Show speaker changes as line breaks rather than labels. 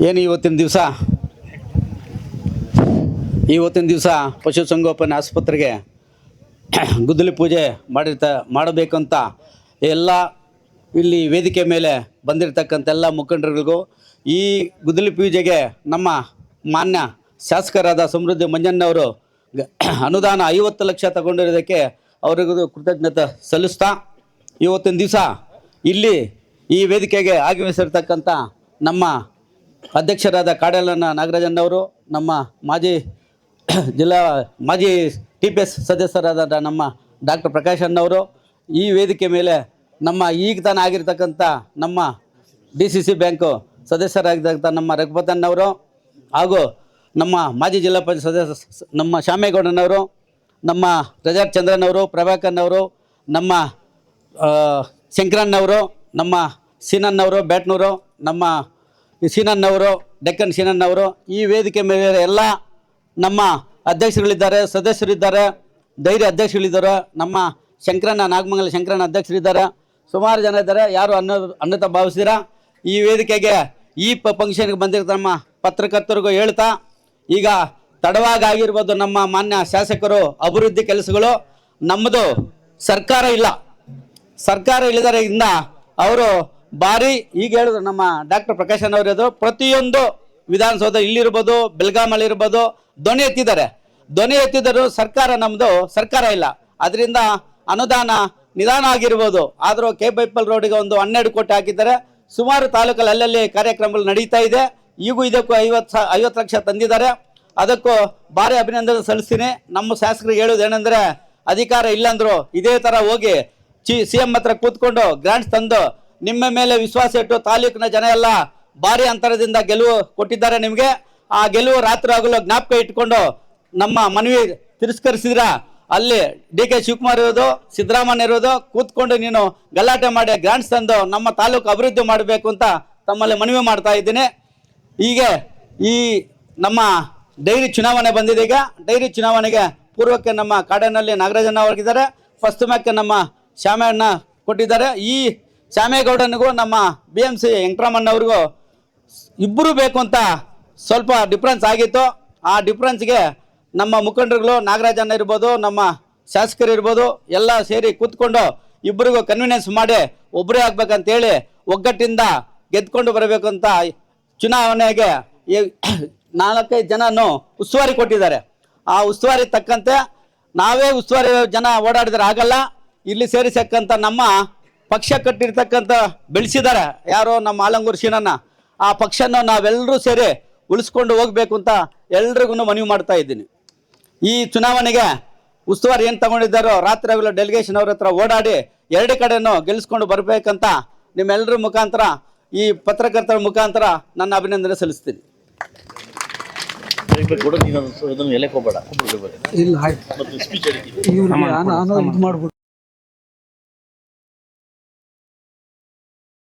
ಏನು ಇವತ್ತಿನ ದಿವಸ? ಇವತ್ತಿನ ದಿವಸ ಪಶುಸಂಗೋಪನೆ ಆಸ್ಪತ್ರೆಗೆ ಗುದ್ದಲಿ ಪೂಜೆ ಮಾಡಿರ್ತ, ಮಾಡಬೇಕಂತ ಎಲ್ಲ ಇಲ್ಲಿ ವೇದಿಕೆ ಮೇಲೆ ಬಂದಿರತಕ್ಕಂಥ ಎಲ್ಲ ಮುಖಂಡರುಗಳಿಗೂ ಈ ಗುದ್ದಲಿ ಪೂಜೆಗೆ ನಮ್ಮ ಮಾನ್ಯ ಶಾಸಕರಾದ ಸಮೃದ್ಧಿ ಮಂಜಣ್ಣವರು ಅನುದಾನ ಐವತ್ತು ಲಕ್ಷ ತಗೊಂಡಿರೋದಕ್ಕೆ ಅವರಿಗೂ ಕೃತಜ್ಞತೆ ಸಲ್ಲಿಸ್ತಾ ಇವತ್ತಿನ ದಿವಸ ಇಲ್ಲಿ ಈ ವೇದಿಕೆಗೆ ಆಗಮಿಸಿರ್ತಕ್ಕಂಥ ನಮ್ಮ ಅಧ್ಯಕ್ಷರಾದ ಕಾಡಲನ ನಾಗರಾಜಣ್ಣವರು ನಮ್ಮ ಮಾಜಿ ಜಿಲ್ಲಾ ಮಾಜಿ ಟಿ ಪಿ ಎಸ್ ಸದಸ್ಯರಾದ ನಮ್ಮ ಡಾಕ್ಟರ್ ಪ್ರಕಾಶ್ ಅಣ್ಣವರು, ಈ ವೇದಿಕೆ ಮೇಲೆ ನಮ್ಮ ಈಗ ತಾನೇ ಆಗಿರ್ತಕ್ಕಂಥ ನಮ್ಮ ಡಿ ಸಿ ಸಿ ಬ್ಯಾಂಕು ಸದಸ್ಯರಾಗಿರ್ತಕ್ಕಂಥ ನಮ್ಮ ರಘುಪತಣ್ಣವರು ಹಾಗೂ ನಮ್ಮ ಮಾಜಿ ಜಿಲ್ಲಾ ಪಂಚಾಯತ್ ಸದಸ್ಯ ನಮ್ಮ ಶ್ಯಾಮೇಗೌಡನವರು ನಮ್ಮ ರಜಾಕ್ ಚಂದ್ರನವರು ಪ್ರಭಾಕರ್ನವರು ನಮ್ಮ ಶಂಕರಣ್ಣವರು, ನಮ್ಮ ಸೀನಣ್ಣವರು, ಬ್ಯಾಟ್ನೂರು, ನಮ್ಮ ಸೀನಣ್ಣವರು ಡೆಕ್ಕನ್ ಸೀನನ್ನವರು ಈ ವೇದಿಕೆ ಮೇಲೆ ಎಲ್ಲ ನಮ್ಮ ಅಧ್ಯಕ್ಷರುಗಳಿದ್ದಾರೆ, ಸದಸ್ಯರಿದ್ದಾರೆ ಧೈರ್ಯ ಅಧ್ಯಕ್ಷರುಗಳಿದ್ದಾರೆ, ನಮ್ಮ ಶಂಕರಣ್ಣ, ನಾಗಮಂಗಲ ಶಂಕರಣ್ಣ ಅಧ್ಯಕ್ಷರಿದ್ದಾರೆ. ಸುಮಾರು ಜನ ಇದ್ದಾರೆ. ಯಾರು ಅನ್ನೋ ಅನ್ನತ ಭಾವಿಸಿರ ಈ ವೇದಿಕೆಗೆ ಈ ಪ ಫಂಕ್ಷನ್ಗೆ ಬಂದಿರೋ ನಮ್ಮ ಪತ್ರಕರ್ತರಿಗೂ ಹೇಳ್ತಾ, ಈಗ ತಡವಾಗಿ ಆಗಿರ್ಬೋದು ನಮ್ಮ ಮಾನ್ಯ ಶಾಸಕರು, ಅಭಿವೃದ್ಧಿ ಕೆಲಸಗಳು. ನಮ್ಮದು ಸರ್ಕಾರ ಇಲ್ಲ. ಸರ್ಕಾರ ಇಲ್ಲದರಿಂದ ಅವರು ಭಾರಿ ಈಗ ಹೇಳಿದ್ರು ನಮ್ಮ ಡಾಕ್ಟರ್ ಪ್ರಕಾಶ್ ಹೇಳಿದ್ರು, ಪ್ರತಿಯೊಂದು ವಿಧಾನಸೌಧ ಇಲ್ಲಿರ್ಬೋದು ಬೆಳಗಾಮಲ್ಲಿ ಇರ್ಬೋದು ಧ್ವನಿ ಎತ್ತಿದ್ದಾರೆ. ಧ್ವನಿ ಎತ್ತಿದರೂ ಸರ್ಕಾರ ನಮ್ಮದು ಸರ್ಕಾರ ಇಲ್ಲ. ಅದರಿಂದ ಅನುದಾನ ನಿಧಾನ ಆಗಿರ್ಬೋದು. ಆದರೂ ಕೆ ಬೈಪಲ್ ರೋಡಿಗೆ ಒಂದು ಹನ್ನೆರಡು ಕೋಟಿ ಹಾಕಿದ್ದಾರೆ. ಸುಮಾರು ತಾಲೂಕಲ್ಲಿ ಅಲ್ಲಲ್ಲಿ ಕಾರ್ಯಕ್ರಮಗಳು ನಡೀತಾ ಇದೆ. ಈಗೂ ಇದಕ್ಕೂ ಐವತ್ತು ಐವತ್ತು ಲಕ್ಷ ತಂದಿದ್ದಾರೆ. ಅದಕ್ಕೂ ಭಾರಿ ಅಭಿನಂದನೆ ಸಲ್ಲಿಸ್ತೀನಿ. ನಮ್ಮ ಶಾಸಕರಿಗೆ ಹೇಳೋದು ಏನಂದ್ರೆ, ಅಧಿಕಾರ ಇಲ್ಲಂದ್ರು ಇದೇ ಥರ ಹೋಗಿ ಚಿ ಸಿ ಎಂ ಹತ್ರ ಕೂತ್ಕೊಂಡು ಗ್ರಾಂಟ್ಸ್ ತಂದು ನಿಮ್ಮ ಮೇಲೆ ವಿಶ್ವಾಸ ಇಟ್ಟು ತಾಲೂಕಿನ ಜನ ಎಲ್ಲ ಭಾರಿ ಅಂತರದಿಂದ ಗೆಲುವು ಕೊಟ್ಟಿದ್ದಾರೆ ನಿಮಗೆ. ಆ ಗೆಲುವು ರಾತ್ರಿ ಆಗಲು ಜ್ಞಾಪಕ ಇಟ್ಕೊಂಡು ನಮ್ಮ ಮನವಿ ತಿರಸ್ಕರಿಸಿದ್ರ, ಅಲ್ಲಿ ಡಿ ಕೆ ಶಿವಕುಮಾರ್ ಇರೋದು, ಸಿದ್ದರಾಮಯ್ಯ ಇರೋದು, ಕೂತ್ಕೊಂಡು ನೀನು ಗಲಾಟೆ ಮಾಡಿ ಗ್ರಾಂಟ್ಸ್ ತಂದು ನಮ್ಮ ತಾಲೂಕು ಅಭಿವೃದ್ಧಿ ಮಾಡಬೇಕು ಅಂತ ತಮ್ಮಲ್ಲಿ ಮನವಿ ಮಾಡ್ತಾ ಇದ್ದೀನಿ. ಹೀಗೆ ಈ ನಮ್ಮ ಡೈರಿ ಚುನಾವಣೆ ಬಂದಿದೆ ಈಗ. ಡೈರಿ ಚುನಾವಣೆಗೆ ಪೂರ್ವಕ್ಕೆ ನಮ್ಮ ಕಾಡಿನಲ್ಲಿ ನಾಗರಾಜಣ್ಣ ಫಸ್ಟ್ ಪಶ್ಚಿಮಕ್ಕೆ ನಮ್ಮ ಶ್ಯಾಮಣ್ಣ ಕೊಟ್ಟಿದ್ದಾರೆ. ಈ ಶ್ಯಾಮೇಗೌಡನಿಗೂ ನಮ್ಮ ಬಿ ಎಂ ಸಿ ವೆಂಕಟರಮಣ್ಣವ್ರಿಗೂ ಇಬ್ಬರು ಬೇಕು ಅಂತ ಸ್ವಲ್ಪ ಡಿಫ್ರೆನ್ಸ್ ಆಗಿತ್ತು. ಆ ಡಿಫ್ರೆನ್ಸ್ಗೆ ನಮ್ಮ ಮುಖಂಡರುಗಳು ನಾಗರಾಜಣ್ಣ ಇರ್ಬೋದು, ನಮ್ಮ ಶಾಸಕರು ಇರ್ಬೋದು, ಎಲ್ಲ ಸೇರಿ ಕೂತ್ಕೊಂಡು ಇಬ್ಬರಿಗೂ ಕನ್ವಿನೆನ್ಸ್ ಮಾಡಿ ಒಬ್ಬರೇ ಆಗ್ಬೇಕಂತೇಳಿ ಒಗ್ಗಟ್ಟಿಂದ ಗೆದ್ಕೊಂಡು ಬರಬೇಕು ಅಂತ ಚುನಾವಣೆಗೆ ನಾಲ್ಕೈದು ಜನನು ಉಸ್ತುವಾರಿ ಕೊಟ್ಟಿದ್ದಾರೆ. ಆ ಉಸ್ತುವಾರಿ ತಕ್ಕಂತೆ ನಾವೇ ಉಸ್ತುವಾರಿ ಜನ ಓಡಾಡಿದ್ರೆ ಆಗಲ್ಲ. ಇಲ್ಲಿ ಸೇರಿಸಕ್ಕಂಥ ನಮ್ಮ ಪಕ್ಷ ಕಟ್ಟಿರ್ತಕ್ಕಂಥ ಬೆಳೆಸಿದ್ದಾರೆ. ಯಾರೋ ನಮ್ಮ ಆಲಂಗೂರು ಶೀನನ್ನ ಆ ಪಕ್ಷನ ನಾವೆಲ್ಲರೂ ಸೇರಿ ಉಳಿಸ್ಕೊಂಡು ಹೋಗಬೇಕು ಅಂತ ಎಲ್ರಿಗೂ ಮನವಿ ಮಾಡ್ತಾ ಇದ್ದೀನಿ. ಈ ಚುನಾವಣೆಗೆ ಉಸ್ತುವಾರಿ ಏನು ತಗೊಂಡಿದ್ದಾರೋ ರಾತ್ರಿ ಅವೆಲ್ಲ ಡೆಲಿಗೇಷನ್ ಅವ್ರ ಹತ್ರ ಓಡಾಡಿ ಎರಡು ಕಡೆನೂ ಗೆಲ್ಲಿಸ್ಕೊಂಡು ಬರಬೇಕಂತ ನಿಮ್ಮೆಲ್ಲರ ಮುಖಾಂತರ ಈ ಪತ್ರಕರ್ತರ ಮುಖಾಂತರ ನನ್ನ ಅಭಿನಂದನೆ ಸಲ್ಲಿಸ್ತೀನಿ.
ಕೊಡು ನೀನು ಅದನ್ನು ಎಲೆ ಹೋಗ್ಬೇಡ
ಇಲ್ಲ ನಾನು ನಾನು ಇದು ಮಾಡ್ಬಿಟ್ಟು